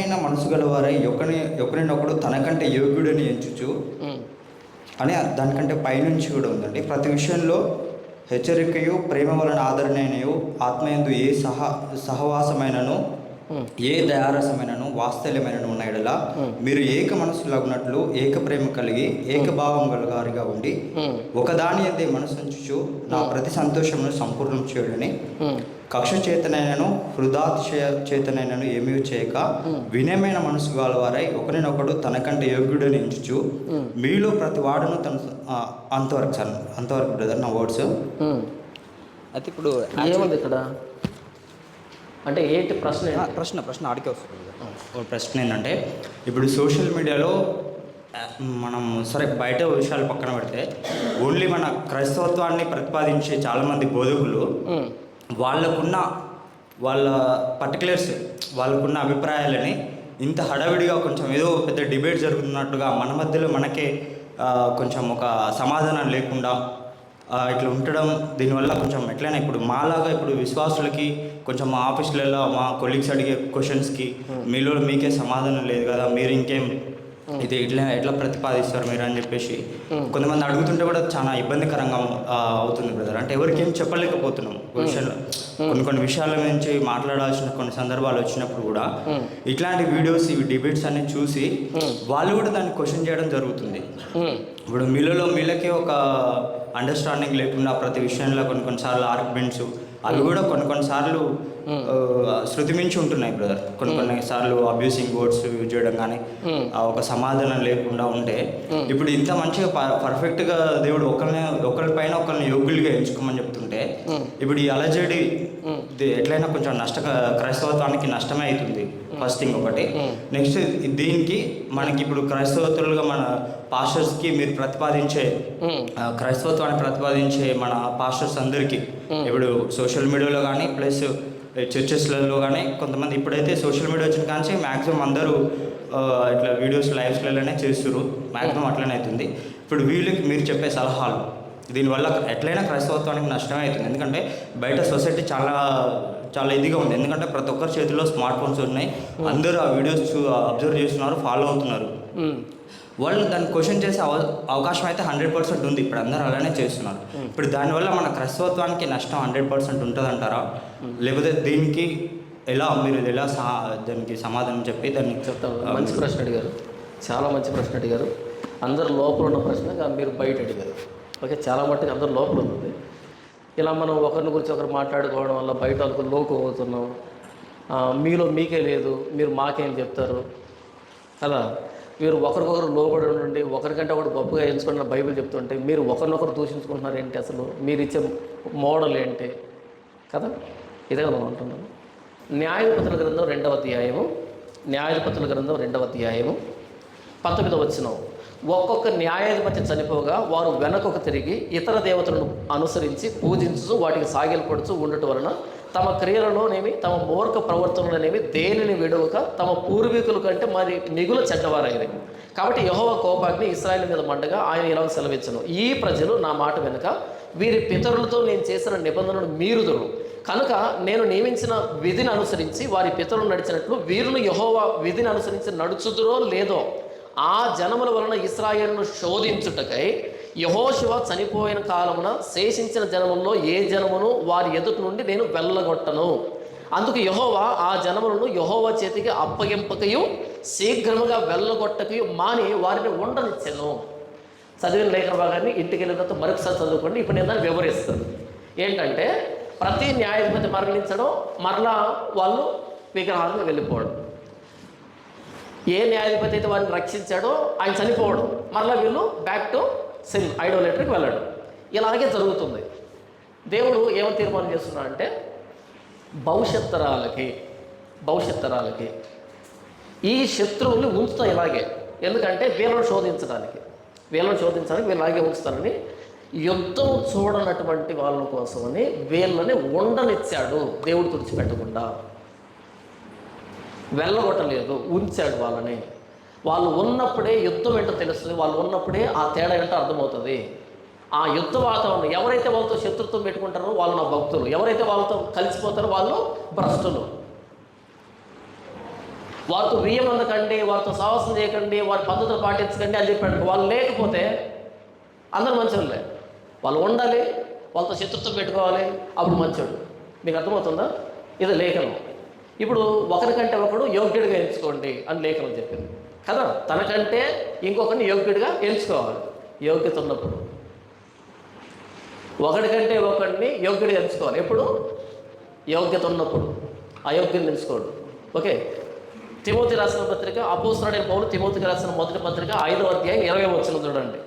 అయిన మనసు గలవారై ఒకరి ఒకరినొకడు తనకంటే యోగ్యుడని ఎంచుచు అని దానికంటే పైనుంచి కూడా ఉందండి. ప్రతి విషయంలో హెచ్చరికయు ప్రేమ వలన ఆదరణయు ఆత్మయందు ఏ సహ సహవాసమైనను ఏ దయారసమైనను వాత్సల్యమైనను ఉన్న ఎడల Hmm. మీరు ఏక మనసులగునట్లు ఏక ప్రేమ కలిగి ఏకభావం గలగారిగా ఉండి ఒకదాని అందే మనసుంచుచు నా ప్రతి సంతోషమును సంపూర్ణం చేయడని కక్ష చేతనైనను హృదాతిశయ చేతనైనను ఏమీ చేయక వినయమైన మనసు గలవారై ఒకరినొకడు తనకంటే యోగ్యుడని ఎంచుచు. మీలో ప్రతి వాడును తన అంతవరకు సార్ అంతవరకు బ్రదర్ నా వర్డ్స్. అయితే ఇప్పుడు ఏముంది ఇక్కడ? అంటే ఏంటి ప్రశ్న? ప్రశ్న ప్రశ్న ఆడికే వస్తుంది ఒక ప్రశ్న ఏంటంటే ఇప్పుడు సోషల్ మీడియాలో మనం సరే బయట విషయాలు పక్కన పెడితే ఓన్లీ మన క్రైస్తవత్వాన్ని ప్రతిపాదించే చాలామంది బోధకులు వాళ్ళకున్న వాళ్ళ పర్టికులర్స్ వాళ్ళకున్న అభిప్రాయాలని ఇంత హడావిడిగా కొంచెం ఏదో పెద్ద డిబేట్ జరుగుతున్నట్టుగా మన మధ్యలో మనకే కొంచెం ఒక సమాధానం లేకుండా ఇట్లా ఉండడం దీనివల్ల కొంచెం ఎట్లయినా ఇప్పుడు మాలాగా ఇప్పుడు విశ్వాసులకి కొంచెం మా ఆఫీసులలో మా కొలీగ్స్ అడిగే క్వశ్చన్స్కి మీలో మీకే సమాధానం లేదు కదా మీరు ఇంకేం ఇది ఇట్లా ఎట్లా ప్రతిపాదిస్తారు మీరు అని చెప్పేసి కొంతమంది అడుగుతుంటే కూడా చాలా ఇబ్బందికరంగా అవుతుంది బ్రదర్ అంటే ఎవరికి ఏం చెప్పలేకపోతున్నాం విషయంలో కొన్ని కొన్ని విషయాల నుంచి మాట్లాడాల్సిన కొన్ని సందర్భాలు వచ్చినప్పుడు కూడా ఇట్లాంటి వీడియోస్ ఇవి డిబేట్స్ అన్ని చూసి వాళ్ళు కూడా దాన్ని క్వశ్చన్ చేయడం జరుగుతుంది. ఇప్పుడు మీలలో మీళ్ళకే ఒక అండర్స్టాండింగ్ లేకుండా ప్రతి విషయంలో కొన్ని కొన్నిసార్లు ఆర్గ్యుమెంట్స్ అవి కూడా కొన్ని కొన్నిసార్లు శృతి మించి ఉంటున్నాయి బ్రదర్. కొన్ని కొన్ని సార్లు అబ్యూసింగ్ వర్డ్స్ యూజ్ చేయడం కానీ ఒక సమాధానం లేకుండా ఉంటే ఇప్పుడు ఇంత మంచిగా ప- పర్ఫెక్ట్గా దేవుడు ఒకరిని ఒకరి పైన ఒకరిని యోగ్యులుగా ఎంచుకోమని చెప్తుంటే. ఇప్పుడు ఈ అలజడి ఎట్లయినా కొంచెం నష్ట క్రైస్తవత్వానికి నష్టమే అవుతుంది. ఫస్ట్ థింగ్ ఒకటి. నెక్స్ట్ దీనికి మనకి ఇప్పుడు క్రైస్తవతులుగా మన పాస్టర్స్కి మీరు ప్రతిపాదించే క్రైస్తవత్వాన్ని ప్రతిపాదించే మన పాస్టర్స్ అందరికీ. ఇప్పుడు సోషల్ మీడియాలో కానీ ప్లస్ చర్చెస్లలో కానీ కొంతమంది ఇప్పుడైతే సోషల్ మీడియా వచ్చిన కానీ మ్యాక్సిమం అందరూ ఇట్లా వీడియోస్ లైవ్స్లలోనే చేస్తున్నారు మ్యాక్సిమం అట్లనే అవుతుంది. ఇప్పుడు వీళ్ళకి మీరు చెప్పే సలహాలు. దీనివల్ల ఎట్లయినా క్రైస్తవత్వానికి నష్టమే అవుతుంది. ఎందుకంటే బయట సొసైటీ చాలా చాలా ఇదిగా ఉంది. ఎందుకంటే ప్రతి ఒక్కరి చేతిలో స్మార్ట్ ఫోన్స్ ఉన్నాయి. అందరూ ఆ వీడియోస్ చూ అబ్జర్వ్ చేస్తున్నారు ఫాలో అవుతున్నారు. ఉమ్, వాళ్ళు దాన్ని క్వశ్చన్ చేసే అవ అవకాశం అయితే హండ్రెడ్ పర్సెంట్ ఉంది. ఇప్పుడు అందరూ అలానే చేస్తున్నారు. ఇప్పుడు దానివల్ల మన క్రైస్తవత్వానికి నష్టం హండ్రెడ్ పర్సెంట్ ఉంటుందంటారా? లేకపోతే దీనికి ఎలా మీరు ఎలా సా దానికి సమాధానం చెప్పి దాన్ని చెప్తాను. మంచి ప్రశ్న అడిగారు. చాలా మంచి ప్రశ్న అడిగారు. అందరు లోపల ఉన్న ప్రశ్న మీరు బయట అడిగారు. ఓకే చాలా మట్టుకు అందరు లోపల ఉంది. ఇలా మనం ఒకరిని గురించి ఒకరు మాట్లాడుకోవడం వల్ల బయట వాళ్ళకు లోకు అవుతున్నాం. మీలో మీకే లేదు మీరు మాకేం చెప్తారు? అలా మీరు ఒకరికొకరు లోబడి ఉండండి ఒకరికంటే ఒకటి గొప్పగా ఎంచుకున్న బైబిల్ చెప్తుంటే మీరు ఒకరినొకరు దూషించుకుంటున్నారు ఏంటి అసలు? మీరు ఇచ్చే మోడల్ ఏంటి? కదా? ఇదే కదా ఉంటున్నాను న్యాయపతుల గ్రంథం రెండవ అధ్యాయము న్యాయపతుల గ్రంథం రెండవ అధ్యాయము పంతొమ్మిదవ వచ్చినాం ఒక్కొక్క న్యాయాధిపతి చనిపోగా వారు వెనకకు తిరిగి ఇతర దేవతలను అనుసరించి పూజించు వాటికి సాగిలపడుచు ఉండటం వలన తమ క్రియలలోనేమి తమ మూర్ఖ ప్రవర్తనలోనేమి దేనిని విడవక తమ పూర్వీకుల కంటే మరి మిగుల చెడ్డవారైనది కాబట్టి యహోవ కోపాగ్ని ఇస్రాయల్ మీద మండగా ఆయన ఇలా సెలవిచ్చను ఈ ప్రజలు నా మాట వెనుక వీరి పితరులతో నేను చేసిన నిబంధనను మీరుదురు కనుక నేను నియమించిన విధిని అనుసరించి వారి పితరులు నడిచినట్లు వీరిని యహోవా విధిని అనుసరించి నడుచుదురో లేదో ఆ జనముల వలన ఇస్రాయేల్ను శోధించుటకై యహోశివ చనిపోయిన కాలమున శేషించిన జనముల్లో ఏ జనమును వారి ఎదుటి నుండి నేను వెళ్ళగొట్టను. అందుకు యహోవా ఆ జనములను యహోవ చేతికి అప్పగింపకయు శీఘ్రముగా వెళ్ళగొట్టకయు మాని వారిని ఉండనిచ్చాను. చదివిన లేఖన భాగాన్ని ఇంటికి వెళ్ళిన తర్వాత మరొకసారి చదువుకోండి. ఇప్పుడు నేను దాన్ని వివరిస్తాను. ఏంటంటే ప్రతి న్యాయాధిపతి మరణించడం మరలా వాళ్ళు విగ్రహాలను వెళ్ళిపోవడం. ఏ న్యాయాధిపతి అయితే వారిని రక్షించాడో ఆయన చనిపోవడం. మరలా వీళ్ళు బ్యాక్ టు సిన్ ఐడోలేటర్కి వెళ్ళడం. ఇలాగే జరుగుతుంది. దేవుడు ఏమని తీర్మానం చేస్తున్నాడంటే భవిష్యత్ తరాలకి భవిష్యత్ తరాలకి ఈ శత్రువుల్ని ఉంచుతాం ఇలాగే. ఎందుకంటే వీళ్ళను శోధించడానికి వీళ్ళను శోధించడానికి వీళ్ళు ఇలాగే ఉంచుతారని యుద్ధం చూడనటువంటి వాళ్ళ కోసమని వీళ్ళని ఉండనిచ్చాడు దేవుడు తుడిచిపెట్టకుండా. వెళ్ళగొట్టలేదు ఉంచాడు వాళ్ళని. వాళ్ళు ఉన్నప్పుడే యుద్ధం ఏంటో తెలుస్తుంది వాళ్ళు ఉన్నప్పుడే ఆ తేడా ఏంటో అర్థమవుతుంది. ఆ యుద్ధ వాతావరణం ఎవరైతే వాళ్ళతో శత్రుత్వం పెట్టుకుంటారో వాళ్ళు నా భక్తులు. ఎవరైతే వాళ్ళతో కలిసిపోతారో వాళ్ళు భ్రష్టులు. వారితో వియ్యమందకండి వారితో సాహసం చేయకండి వారి పద్ధతులు పాటించకండి అని చెప్పాడు వాళ్ళు లేకపోతే అందరు మంచోళ్ళే. వాళ్ళు ఉండాలి వాళ్ళతో శత్రుత్వం పెట్టుకోవాలి అప్పుడు మంచోడు. మీకు అర్థమవుతుందా? ఇది లేఖనం. ఇప్పుడు ఒకరికంటే ఒకడు యోగ్యుడిగా ఎంచుకోండి అని లేఖనం చెప్పింది. కదా? తనకంటే ఇంకొకరిని యోగ్యుడిగా ఎంచుకోవాలి. యోగ్యత ఉన్నప్పుడు. ఒకడికంటే ఒకడిని యోగ్యుడిగా ఎంచుకోవాలి. ఎప్పుడు? యోగ్యత ఉన్నప్పుడు. అయోగ్యం ఎంచుకోడు. ఓకే? తిమోతి రాసిన పత్రిక అపోసరుడైన పౌరులు తిమోతికి రాసిన మొదటి పత్రిక ఐదవ అధ్యాయం ఇరవై వచ్చిన చూడండి.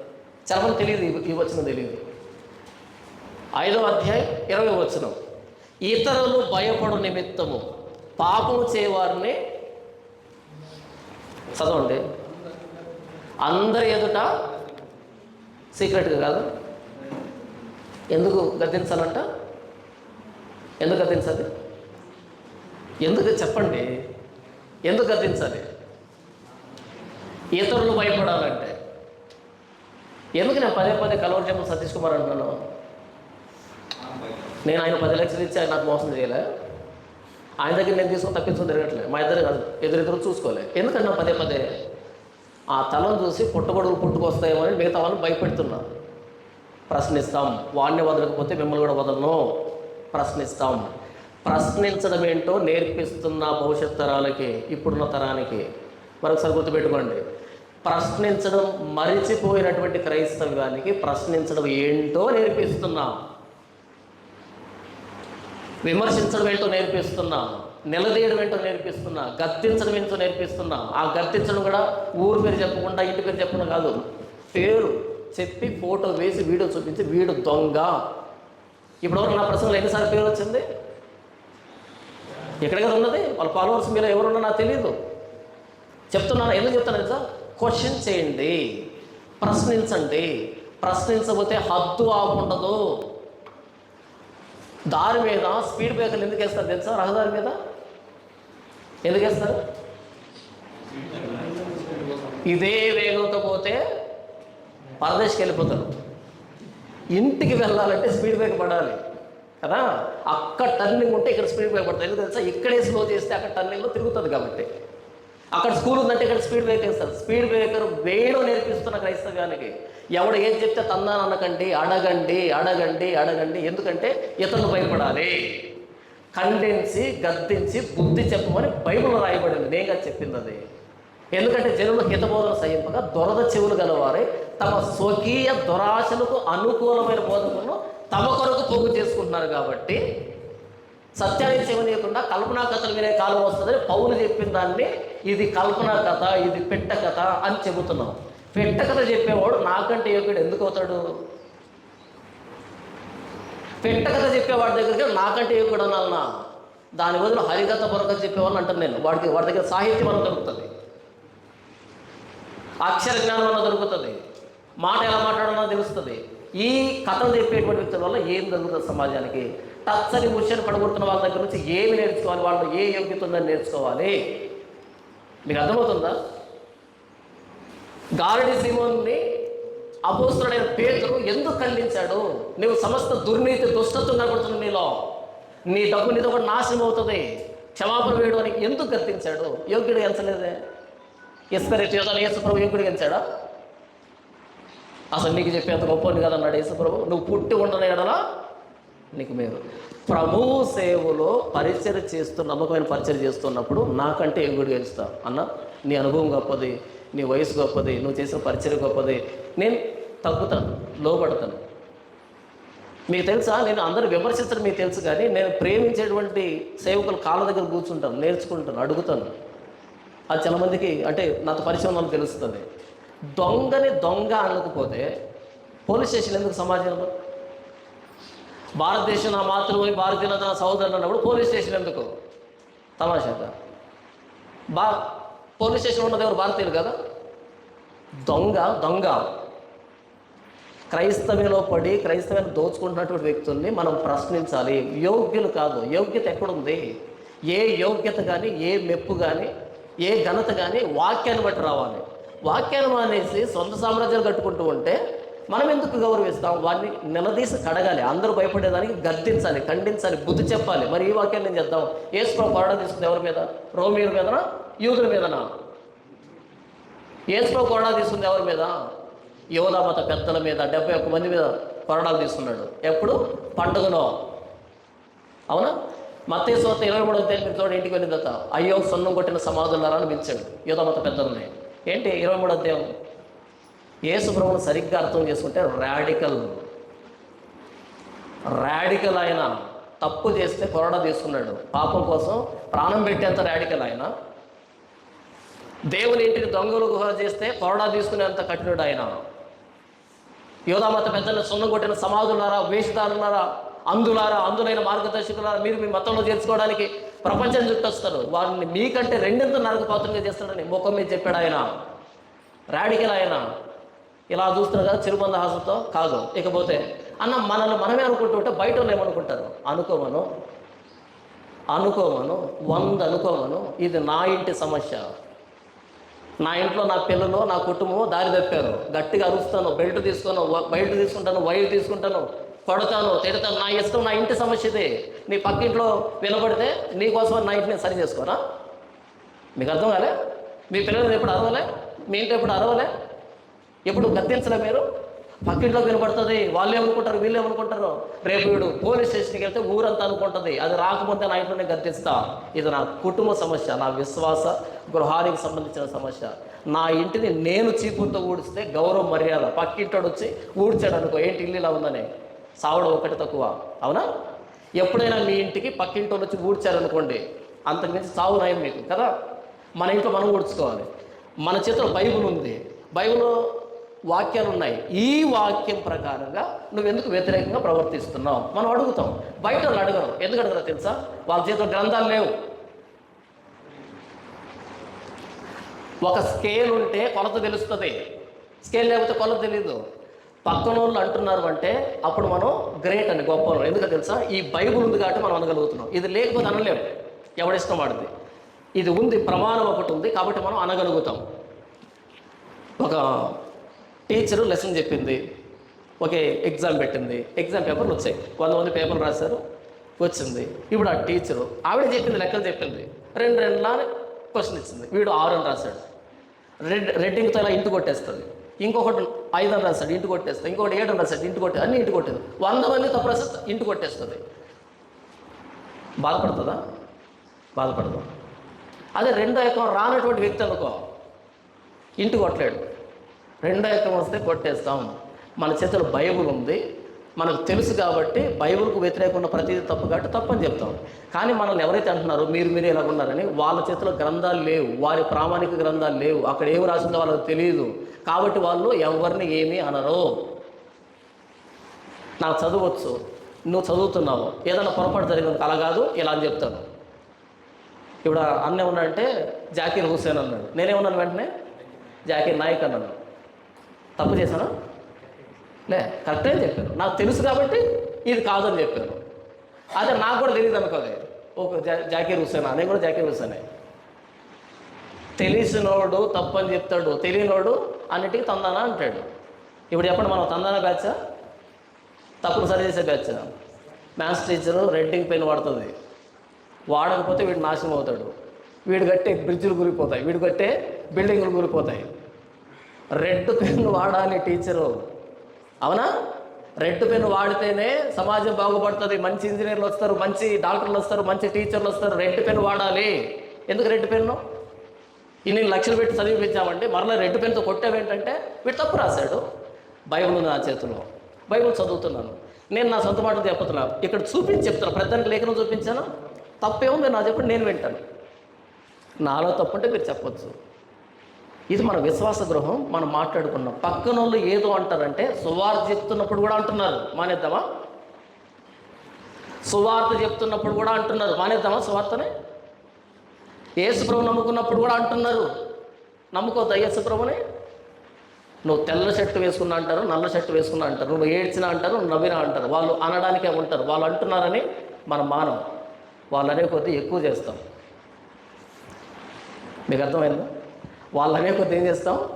చర్మం తెలియదు ఈ వచ్చిన తెలియదు ఐదవ అధ్యాయం ఇరవై వచ్చిన. ఇతరులు భయపడు నిమిత్తము. పాపము చేయవారిని చదవండి. అందరి ఎదుట సీక్రెట్గా కాదు. ఎందుకు గద్దించాలంట? ఎందుకు గద్దించాలి? ఎందుకు చెప్పండి? ఎందుకు గద్దించాలి? ఇతరులు భయపడాలంటే. ఎందుకు నేను పదే పదే కలవరు చెప్పిన సతీష్ కుమార్ అంటున్నాను? నేను ఆయన పది లక్షలు ఇచ్చి ఆయన నాకు మోసం చేయలే. ఆయన దగ్గర నేను తీసుకొని తప్పించుకొని జరగట్లేదు మా ఇద్దరు కాదు ఎదురెదురు చూసుకోలేదు ఎందుకన్నా పదే పదే ఆ తలను చూసి పుట్టగొడుగులు పుట్టుకొస్తాయేమో అని మిగతా వాళ్ళని భయపెడుతున్నారు. ప్రశ్నిస్తాం వాడిని వదలకపోతే మిమ్మల్ని కూడా వదలను. ప్రశ్నిస్తాం. ప్రశ్నించడం ఏంటో నేర్పిస్తున్న భవిష్యత్ తరాలకి ఇప్పుడున్న తరానికి మరొకసారి గుర్తుపెట్టుకోండి. ప్రశ్నించడం మరిచిపోయినటువంటి క్రైస్తవ్యానికి ప్రశ్నించడం ఏంటో నేర్పిస్తున్నాం. విమర్శించడం ఏంటో నేర్పిస్తున్నా నిలదీయడం ఏంటో నేర్పిస్తున్నా గద్దించడం ఏంటో నేర్పిస్తున్నా ఆ గద్దించడం కూడా ఊరు పేరు చెప్పకుండా ఇంటి పేరు చెప్పడం కాదు. పేరు చెప్పి ఫోటో వేసి వీడియో చూపించి వీడు దొంగ. ఇప్పటివరకు నా ప్రశ్నలో ఎన్నిసార్లు పేరు వచ్చింది? ఎక్కడ కదా ఉన్నది? వాళ్ళ ఫాలోవర్స్ మీరు ఎవరున్నా నాకు తెలియదు చెప్తున్నాను ఎందుకు చెప్తాను సార్ క్వశ్చన్ చేయండి ప్రశ్నించండి. ప్రశ్నించకపోతే హద్దు ఆగుండదు దారి మీద స్పీడ్ బ్రేకర్లు ఎందుకు వేస్తారు తెలుసా? రహదారి మీద? ఎందుకు వేస్తారు? ఇదే వేగంతో పోతే పరదేశ్కి వెళ్ళిపోతారు. ఇంటికి వెళ్ళాలంటే స్పీడ్ బ్రేక్ పడాలి. కదా? అక్కడ టర్నింగ్ ఉంటే ఇక్కడ స్పీడ్ బ్రేక్ పడుతుంది ఎందుకు తెలుసా? ఇక్కడే స్లో చేస్తే అక్కడ టర్నింగ్లో తిరుగుతుంది కాబట్టి. అక్కడ స్కూల్ ఉందంటే ఇక్కడ speed break sir. Speed breaker వేయడం నేర్పిస్తున్న క్రైస్తవ్యానికి. ఎవడు ఏం చెప్తే తన్నాను అనకండి అడగండి అడగండి అడగండి. ఎందుకంటే ఇతరులు భయపడాలి. ఖండించి గద్దించి బుద్ధి చెప్పమని బైబిల్ రాయబడింది. నేగా చెప్పింది అది. ఎందుకంటే జనులు హితబోధన సహింపగా దొరద చెవులు గలవారే. తమ స్వకీయ దురాశలకు అనుకూలమైన బోధకులను తమ కొరకు పోగు చేసుకుంటున్నారు కాబట్టి సత్యాన్ని చెవనీయకుండా కల్పనా కథలు వినే కాలం వస్తుందని పౌలు చెప్పిన దాన్ని ఇది కల్పనా కథ ఇది పెట్ట కథ అని చెబుతున్నాం. పెట్ట కథ చెప్పేవాడు నాకంటే యోగ్యుడు ఎందుకు అవుతాడు? పెట్ట కథ చెప్పేవాడి దగ్గరికి నాకంటే యోగ్యుడు అనాలనా? దాని బదులు హరికథ పొరకథ చెప్పేవాడిని అంటాను నేను. వాడికి వాడి దగ్గర సాహిత్యం అన్న దొరుకుతుంది. అక్షర జ్ఞానం అన్న దొరుకుతుంది. మాట ఎలా మాట్లాడాలో తెలుస్తుంది. ఈ కథలు చెప్పేటువంటి వ్యక్తుల వల్ల ఏం జరుగుతుంది సమాజానికి? టచ్చని ముచ్చని పడగొడుతున్న వాళ్ళ దగ్గర నుంచి ఏమి నేర్చుకోవాలి? వాళ్ళు ఏ యోగ్యత ఉందని నేర్చుకోవాలి. మీకు అర్థమవుతుందా? గారడి సీమోన్ని అపోస్తుడైన పేదలు ఎందుకు ఖండించాడు? నువ్వు సమస్త దుర్నీతి దుష్టత్వం కనబడుతుంది నీలో. నీ డబ్బు నీతో కూడా నాశనం అవుతుంది. క్షమాపణ వేయడం అని ఎందుకు గర్తించాడు యోగ్యుడు ఎంచలేదే. ఇస్కరెట్ యోధాలు యేసుప్రభు యోగ్యుడు ఎంచాడా? అసలు నీకు చెప్పేంత గొప్ప కదన్నాడు యేసుప్రభు. నువ్వు పుట్టి ఉండని ఎడలా నీకు మీరు ప్రభువు సేవలో పరిచయం చేస్తూ నమ్మకమైన పరిచయం చేస్తున్నప్పుడు నాకంటే ఎగుడు గెలుస్తావు. అన్న నీ అనుభవం గొప్పది నీ వయసు గొప్పది నువ్వు చేసిన పరిచయం గొప్పది. నేను తగ్గుతాను లోపడతాను మీకు తెలుసా? నేను అందరూ విమర్శించడం మీకు తెలుసు కానీ నేను ప్రేమించేటువంటి సేవకులు కాళ్ళ దగ్గర కూర్చుంటాను నేర్చుకుంటాను అడుగుతాను. అది చాలా మందికి అంటే నాతో పరిచయం నాకు తెలుస్తుంది. దొంగని దొంగ అనకపోతే పోలీస్ స్టేషన్ ఎందుకు సమాజంలో? భారతదేశం నా మాతృభూమి భారతీయ నా సహోదరులు అన్నప్పుడు పోలీస్ స్టేషన్ ఎందుకు? తమాషా బా పోలీస్ స్టేషన్ ఉన్నది ఎవరు? భారతీయులు కదా? దొంగ దొంగ. క్రైస్తవ్యంలో పడి క్రైస్తవ్యాన్ని దోచుకుంటున్నటువంటి వ్యక్తుల్ని మనం ప్రశ్నించాలి. యోగ్యులు కాదు. యోగ్యత ఎక్కడుంది? ఏ యోగ్యత కానీ ఏ మెప్పు కానీ ఏ ఘనత కానీ వాక్యాన్ని బట్టి రావాలి. వాక్యాన్ని మానేసి సొంత సామ్రాజ్యాలు కట్టుకుంటూ ఉంటే మనం ఎందుకు గౌరవిస్తాం? వారిని నిలదీసి కడగాలి. అందరూ భయపడేదానికి గద్దించాలి ఖండించాలి బుద్ధి చెప్పాలి. మరి ఈ వాక్యాన్ని నేను చేద్దాం? ఏసుకో కొరడా తీసుకుంది ఎవరి మీద? రోమియుల మీదనా? యూదుల మీదనా? ఏసుకో కొరడా తీసుకుంది ఎవరి మీద? యోధా మత పెద్దల మీద డెబ్బై ఒక్క మంది మీద కొరడాలు తీసుకున్నాడు. ఎప్పుడు? పండుగలో అవునా? మత్తేశ్వత ఇరవై మూడవ తేదీ మీరు చూడండి ఇంటికి వెళ్ళిన తర్వాత అయ్యో సొన్నం కొట్టిన సమాధులారా అని పిలిచాడు యోధమత పెద్దలని. ఏంటి? ఇరవై మూడో అధ్యాయం? యేసు సరిగ్గా అర్థం చేసుకుంటే రాడికల్. రాడికల్ ఆయన తప్పు చేస్తే కొరడ తీసుకున్నాడు. పాపం కోసం ప్రాణం పెట్టేంత రాడికల్ ఆయన. దేవుని ఇంటికి దొంగలు గుహ చేస్తే కొరడా తీసుకునేంత కఠినుడు ఆయన. యోధామత పెద్దలు సున్నం కొట్టిన సమాధులారా వేషధారులారా అందులారా అందులైన మార్గదర్శకులారా మీరు మీ మతంలో చేర్చుకోవడానికి ప్రపంచం చుట్టొస్తారు. వారిని మీకంటే రెండింత నరకపాత్రంగా చేస్తాడని ముఖం మీద చెప్పాడు ఆయన. రాడికల్ ఆయన. ఇలా చూస్తున్నారు కదా చిరుబంద హాసంతో కాదు ఇకపోతే అన్న మనల్ని మనమే అనుకుంటుంటే బయట వాళ్ళు ఏమనుకుంటారు? అనుకోమను. అనుకోమను. వంద అనుకోమను. ఇది నా ఇంటి సమస్య. నా ఇంట్లో నా పిల్లలు నా కుటుంబం దారి తప్పారు. గట్టిగా అరుస్తాను బెల్ట్ తీసుకోను బెల్ట్ తీసుకుంటాను వైర్ తీసుకుంటాను కొడతాను తిడతాను. నా ఇష్టం నా ఇంటి సమస్య ఇది. నీ పక్కింట్లో వినబడితే నీకోసం నా ఇంటిని సరి చేసుకోరా? మీకు అర్థం కాలే? మీ పిల్లలు ఎప్పుడు అరవలే? మీ ఇంట్లో ఎప్పుడు అరవలే? ఎప్పుడు గద్దించలే మీరు పక్కింట్లో వినపడుతుంది వాళ్ళు ఏమనుకుంటారు వీళ్ళు ఏమనుకుంటారు? రేపు వీడు పోలీస్ స్టేషన్కి వెళ్తే ఊరంతా అనుకుంటుంది. అది రాకపోతే నా ఇంట్లోనే గద్దిస్తా. ఇది నా కుటుంబ సమస్య నా విశ్వాస గృహానికి సంబంధించిన సమస్య. నా ఇంటిని నేను చీపుతో ఊడిస్తే గౌరవ మర్యాద. పక్కింటోడు వచ్చి ఊడ్చాడు అనుకో ఏంటి ఇల్లు ఇలా ఉందని? సావడం ఒకటి తక్కువ. అవునా? ఎప్పుడైనా మీ ఇంటికి పక్కింటోళ్ళు వచ్చి ఊడ్చారనుకోండి అంతకుమించి సావు నయం మీకు కదా? మన ఇంట్లో మనం ఊడ్చుకోవాలి. మన చేతిలో బైబుల్ ఉంది. బైబిల్లో వాక్యాలు ఉన్నాయి ఈ వాక్యం ప్రకారంగా నువ్వు ఎందుకు వ్యతిరేకంగా ప్రవర్తిస్తున్నావు? మనం అడుగుతాం. బయట వాళ్ళు అడగరు. ఎందుకు అడగరు తెలుసా? వాళ్ళ చేతిలో గ్రంథాలు లేవు. ఒక స్కేల్ ఉంటే కొలత తెలుస్తుంది. స్కేల్ లేకపోతే కొలత తెలియదు పక్కన వాళ్ళు అంటున్నారు అంటే అప్పుడు మనం గ్రేట్ అని గొప్ప ఎందుకు తెలుసా? ఈ బైబుల్ ఉంది కాబట్టి మనం అనగలుగుతున్నాం. ఇది లేకపోతే అనలేము ఎవడిష్టం వాడిది? ఇది ఉంది ప్రమాణం ఒకటి ఉంది కాబట్టి మనం అనగలుగుతాం. ఒక టీచరు లెసన్ చెప్పింది. ఒకే ఎగ్జామ్ పెట్టింది. ఎగ్జామ్ పేపర్లు వచ్చాయి. వంద మంది పేపర్లు రాశారు వచ్చింది. ఇప్పుడు ఆ టీచరు ఆవిడ చెప్పింది లెక్కలు చెప్పింది. రెండు రెండులా క్వశ్చన్ ఇచ్చింది. వీడు ఆరు అని రాశాడు. రెడ్ రెడ్డింగ్తో ఇలా ఇంటి కొట్టేస్తుంది. ఇంకొకటి ఐదు అని రాశాడు ఇంటి కొట్టేస్తుంది. ఇంకొకటి ఏడు అని రాశాడు ఇంటి కొట్టే అన్ని ఇంటి కొట్టేది. వంద మంది తప్పు రాస్తే ఇంటి కొట్టేస్తుంది. బాధపడుతుందా? బాధపడదు. అదే రెండో ఎకరం రానటువంటి వ్యక్తి అనుకో ఇంటి కొట్టలేడు. రెండో ఎకరం వస్తే కొట్టేస్తాం. మన చేతిలో బైబుల్ ఉంది. మనకు తెలుసు కాబట్టి బైబుల్కు వ్యతిరేకంగా ఉన్న ప్రతిదీ తప్పు కాబట్టి తప్పని చెప్తాం. కానీ మనల్ని ఎవరైతే అంటున్నారో మీరు మీరు ఎలా ఉన్నారని వాళ్ళ చేతిలో గ్రంథాలు లేవు. వారి ప్రామాణిక గ్రంథాలు లేవు. అక్కడ ఏమి రాసిందో వాళ్ళకి తెలియదు కాబట్టి వాళ్ళు ఎవరిని ఏమీ అనరు. నాకు చదవచ్చు. నువ్వు చదువుతున్నావు. ఏదైనా పొరపాటు జరిగింది అలా కాదు ఇలా అని చెప్తాను. ఇప్పుడు అన్న ఏమన్నాడంటే జాకీర్ హుస్సేన్ అన్నాడు. నేనేమన్నాను వెంటనే? జాకీర్ నాయక్ అన్నాను తప్పు చేశాను? లే కరెక్టే చెప్పారు. నాకు తెలుసు కాబట్టి ఇది కాదని చెప్పారు. అదే నాకు కూడా తెలియదు అనుకోలేదు ఓకే జా జాకీర్ హుస్సేన్? నేను కూడా జాకీర్ హుస్సేనే. తెలిసినోడు తప్పు అని చెప్తాడు. తెలియనోడు అన్నిటికీ తందానా అంటాడు. ఇప్పుడు చెప్పండి మనం తందానా బ్యాచా? తప్పును సరి చేసే batch? Maths teacher red ink pen వాడుతుంది. వాడకపోతే వీడు నాశనం అవుతాడు. వీడు కట్టే బ్రిడ్జ్లు కూలిపోతాయి. వీడు కట్టే బిల్డింగ్లు కూలిపోతాయి. రెడ్ పెన్ వాడాలి టీచరు అవునా? రెడ్ పెన్ వాడితేనే సమాజం బాగుపడుతుంది. మంచి ఇంజనీర్లు వస్తారు మంచి డాక్టర్లు వస్తారు మంచి టీచర్లు వస్తారు. రెడ్ పెన్ వాడాలి. ఎందుకు రెడ్ పెన్ను? ఇన్ని లక్షలు పెట్టి చదివిపించామంటే మరలా రెడ్ పెన్తో కొట్టావేంటంటే వీడు తప్పు రాశాడు. బైబుల్ నా చేతిలో. బైబుల్ చదువుతున్నాను. నేను నా సొంత మాటలు చెప్తున్నా ఇక్కడ చూపించి చెప్తున్నా. ప్రతిదానికి లేఖనం చూపించాను? తప్పేమో మీరు నా చెప్పండి నేను వింటాను. నాలో తప్పు అంటే మీరు చెప్పొచ్చు. ఇది మన విశ్వాస గృహం మనం మాట్లాడుకున్నాం. పక్కన వాళ్ళు ఏదో అంటారంటే సువార్త చెప్తున్నప్పుడు కూడా అంటున్నారు. మానేద్దామా? సువార్త చెప్తున్నప్పుడు కూడా అంటున్నారు. మానేద్దామా సువార్తనే? యేసుప్రభు నమ్ముకున్నప్పుడు కూడా అంటున్నారు. నమ్ముకోతా యేసుప్రభుని నువ్వు తెల్ల షర్ట్ వేసుకున్నా అంటారు నల్ల షర్ట్ వేసుకున్నా అంటారు నువ్వు ఏడ్చినా అంటారు నువ్వు నవ్వినా అంటారు వాళ్ళు అనడానికే ఉంటారు. వాళ్ళు అంటున్నారని మనం మానం వాళ్ళు అనే కొద్దీ ఎక్కువ చేస్తాం. మీకు అర్థమైందా? వాళ్ళనే కొద్ది ఏం చేస్తాం?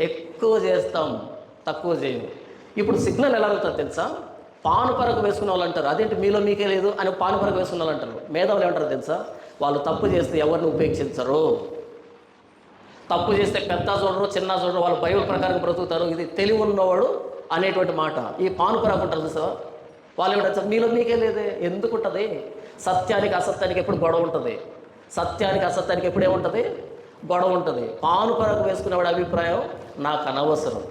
ఎక్కువ చేస్తాం. తక్కువ చేయము ఇప్పుడు సిగ్నల్ ఎలా వెళ్తుంది తెలుసా? పాను పరకు వేసుకునే వాళ్ళు అంటారు. అదేంటి మీలో మీకే లేదు అని పాను పరకు వేసుకున్న వాళ్ళు అంటారు. మేధావులు ఏమంటారు తెలుసా? వాళ్ళు తప్పు చేస్తే ఎవరిని ఉపేక్షించరు. తప్పు చేస్తే పెద్ద చూడరు చిన్న చూడరు వాళ్ళు బైబిల్ ప్రకారం బ్రతుకుతారు. ఇది తెలివి ఉన్నవాడు అనేటువంటి మాట. ఈ పాను పరకు ఉంటారు తెలుసా? వాళ్ళు ఏమంటారు మీలో మీకే లేదే. ఎందుకు ఉంటుంది? సత్యానికి అసత్యానికి ఎప్పుడు గొడవ ఉంటుంది? సత్యానికి అసత్యానికి ఎప్పుడేముంటుంది గొడవ ఉంటుంది. పాను పరకు వేసుకునేవాడి అభిప్రాయం నాకు అనవసరం.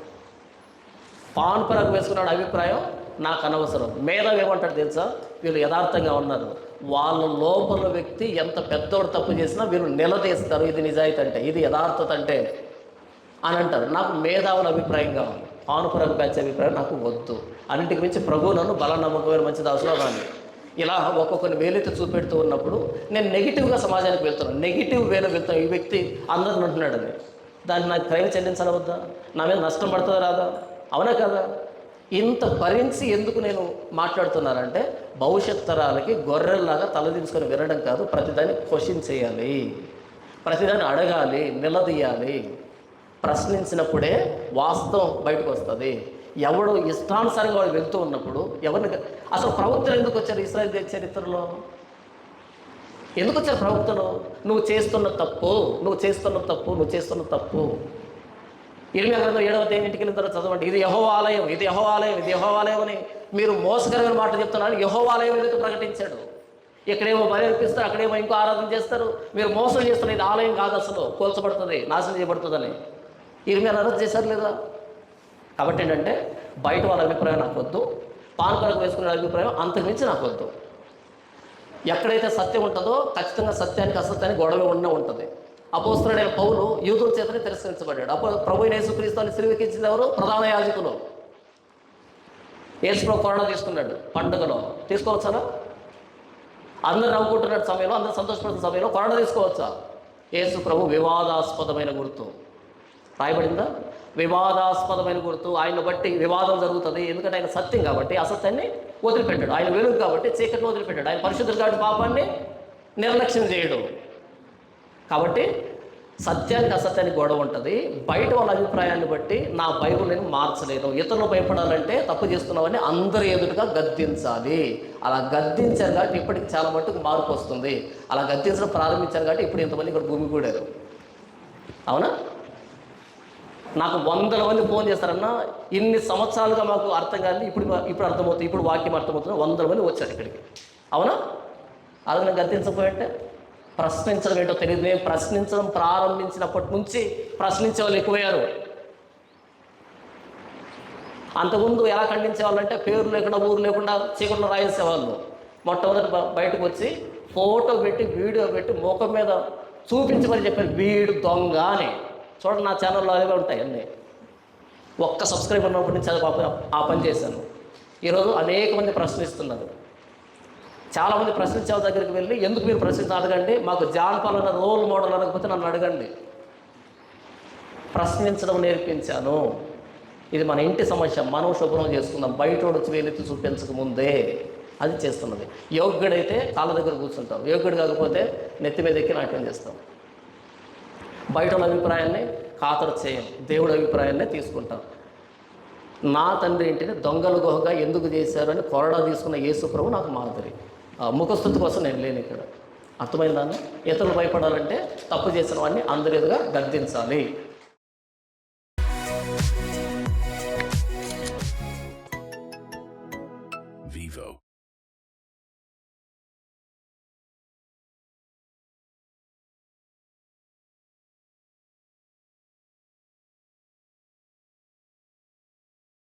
పాన్ పరకు వేసుకునేవాడి అభిప్రాయం నాకు అనవసరం. మేధావి ఏమంటాడు తెలుసా? వీళ్ళు యథార్థంగా ఉన్నారు. వాళ్ళ లోపల వ్యక్తి ఎంత పెద్దోడు తప్పు చేసినా వీళ్ళు నిలదీస్తారు. ఇది నిజాయితీ అంటే ఇది యథార్థత అంటే అని అంటారు. నాకు మేధావుల అభిప్రాయం కావాలి. పానుపరకు బ్యాచ్ అభిప్రాయం నాకు వద్దు. అన్నింటికి మించి ప్రభువు నన్ను బల నమ్మకమైన మంచి దాసులో కానీ ఇలా ఒక్కొక్కరిని వేలెత్తి చూపెడుతూ ఉన్నప్పుడు నేను నెగిటివ్గా సమాజానికి వెళ్తున్నాను. నెగిటివ్ వేలో వెళ్తాను ఈ వ్యక్తి అందరిని ఉంటున్నాడని దాన్ని నాకు క్రైమ్ చెల్లించాలి వద్దా నా మీద నష్టం పడుతుందా రాదా? అవునా కదా? ఇంత భరించి ఎందుకు నేను మాట్లాడుతున్నానంటే భవిష్యత్ తరాలకి గొర్రెల్లాగా తలదించుకొని వినడం కాదు ప్రతిదాన్ని క్వశ్చన్ చేయాలి. ప్రతిదాన్ని అడగాలి నిలదీయాలి. ప్రశ్నించినప్పుడే వాస్తవం బయటకు వస్తుంది. ఎవడు ఇష్టానుసారంగా వాడు వెళ్తూ ఉన్నప్పుడు ఎవరిని అసలు ప్రవక్తలు ఎందుకు వచ్చారు? ఇస్రాయల్ చరిత్రలో? ఎందుకు వచ్చారు ప్రవక్తలు? నువ్వు చేస్తున్న తప్పు నువ్వు చేస్తున్న తప్పు నువ్వు చేస్తున్న తప్పు. ఇరవై గ్రంథం ఏడవ తేదీ ఇంటికి వెళ్ళిన తర్వాత చదవండి. ఇది యహో ఆలయం ఇది యహో ఆలయం ఇది యహో ఆలయం అని మీరు మోసకరమైన మాటలు చెప్తున్నారు. యహో ఆలయం ఎందుకు ప్రకటించాడు? ఇక్కడేమో బలి అర్పిస్తారు అక్కడేమో ఇంకో ఆరాధన చేస్తారు. మీరు మోసం చేస్తున్న ఇది ఆలయం కాదు అసలు. కోల్చబడుతుంది నాశనం చేయబడుతుందని. ఇరవై అరెస్ట్ చేశారు లేదా? కాబట్టి ఏంటంటే బయట వాళ్ళ అభిప్రాయం నాకు వద్దు పాన్ కొరకు వేసుకునే అభిప్రాయం అంతకుమించి నాకు వద్దు. ఎక్కడైతే సత్యం ఉంటుందో ఖచ్చితంగా సత్యానికి అసత్యానికి గొడవ ఉండే ఉంటుంది. అపోస్తుడైన పౌలు యూదుల చేతనే తిరస్కరించబడ్డాడు. అపో ప్రభు యేసుక్రీస్తుని సిరివికించింది ఎవరు? ప్రధాన యాజకులు. యేసుప్రభు కొరణ తీసుకున్నాడు పండుగలో. తీసుకోవచ్చా అందరు నవ్వుకుంటున్న సమయంలో అందరు సంతోషపడుతున్న సమయంలో కొరణ తీసుకోవచ్చా? యేసు ప్రభు వివాదాస్పదమైన గుర్తు. రాయబడిందా? వివాదాస్పదమైన గుర్తు ఆయన బట్టి వివాదం జరుగుతుంది. ఎందుకంటే ఆయన సత్యం కాబట్టి అసత్యాన్ని వదిలిపెట్టాడు. ఆయన వెలుగు కాబట్టి చీకటిని వదిలిపెట్టాడు. ఆయన పరిశుద్ధుడు కాబట్టి పాపాన్ని నిర్లక్ష్యం చేయడు. కాబట్టి సత్యానికి అసత్యానికి గొడవ ఉంటుంది. బయట వాళ్ళ అభిప్రాయాన్ని బట్టి నా బైబుల్ నేను మార్చలేను ఇతరులు భయపడాలంటే తప్పు చేస్తున్నామని అందరి ఎదురుగా గద్దించాలి. అలా గద్దించారు కాబట్టి ఇప్పటికి చాలా మట్టుకు మార్పు వస్తుంది. అలా గద్దించడం ప్రారంభించారు కాబట్టి ఇప్పుడు ఇంతమంది ఇక్కడ భూమి కూడారు. అవునా? నాకు వందల మంది ఫోన్ చేస్తారన్నా ఇన్ని సంవత్సరాలుగా మాకు అర్థం కాదు ఇప్పుడు ఇప్పుడు అర్థమవుతుంది ఇప్పుడు వాక్యం అర్థమవుతుంది. వందల మంది వచ్చారు ఇక్కడికి. అవునా? అలాగే నేను ప్రశ్నించడం ఏంటో తెలియదు మేము ప్రశ్నించడం ప్రారంభించినప్పటి నుంచి ప్రశ్నించే వాళ్ళు ఎక్కువయ్యారు. అంతకుముందు ఎలా ఖండించేవాళ్ళంటే పేరు లేకుండా ఊరు లేకుండా చీకట్లో రాయేసేవాళ్ళు. మొట్టమొదటి బయటకు వచ్చి ఫోటో పెట్టి వీడియో పెట్టి ముఖం మీద చూపించమని చెప్పారు. వీడు దొంగ అని. చూడండి నా ఛానల్లో అలాగే ఉంటాయి అన్నీ. ఒక్క సబ్స్క్రైబ్ ఉన్నప్పటి నుంచి అది పాప ఆ పని చేశాను. ఈరోజు అనేక మంది ప్రశ్నిస్తున్నారు. చాలామంది ప్రశ్నించే దగ్గరికి వెళ్ళి ఎందుకు మీరు ప్రశ్నించి అడగండి. మాకు జాన్పాల్ అన్న రోల్ మోడల్ అనకపోతే నన్ను అడగండి. ప్రశ్నించడం నేర్పించాను. ఇది మన ఇంటి సమస్య. మనం శుభ్రం చేసుకుందాం. బయట వచ్చి వెళ్ళి చూపించక ముందే అది చేస్తున్నది. యోగ్యుడైతే కాళ్ళ దగ్గర కూర్చుంటాం యోగ్యుడు కాకపోతే నెత్తి మీద ఎక్కి నాట్యం చేస్తాం బయట అభిప్రాయాల్ని అభిప్రాయాన్ని ఖాతరు చేయం దేవుడి అభిప్రాయాన్నే తీసుకుంటాం. నా తండ్రి ఇంటిని దొంగల గుహగా ఎందుకు చేశారు అని కొరడా తీసుకున్న యేసు ప్రభు నాకు మాదిరి. ఆ ముఖస్థుతి కోసం నేను లేను ఇక్కడ. అర్థమైందాన్ని ఇతరులు భయపడాలంటే తప్పు చేసిన వాడిని అందరిగా గర్దించాలి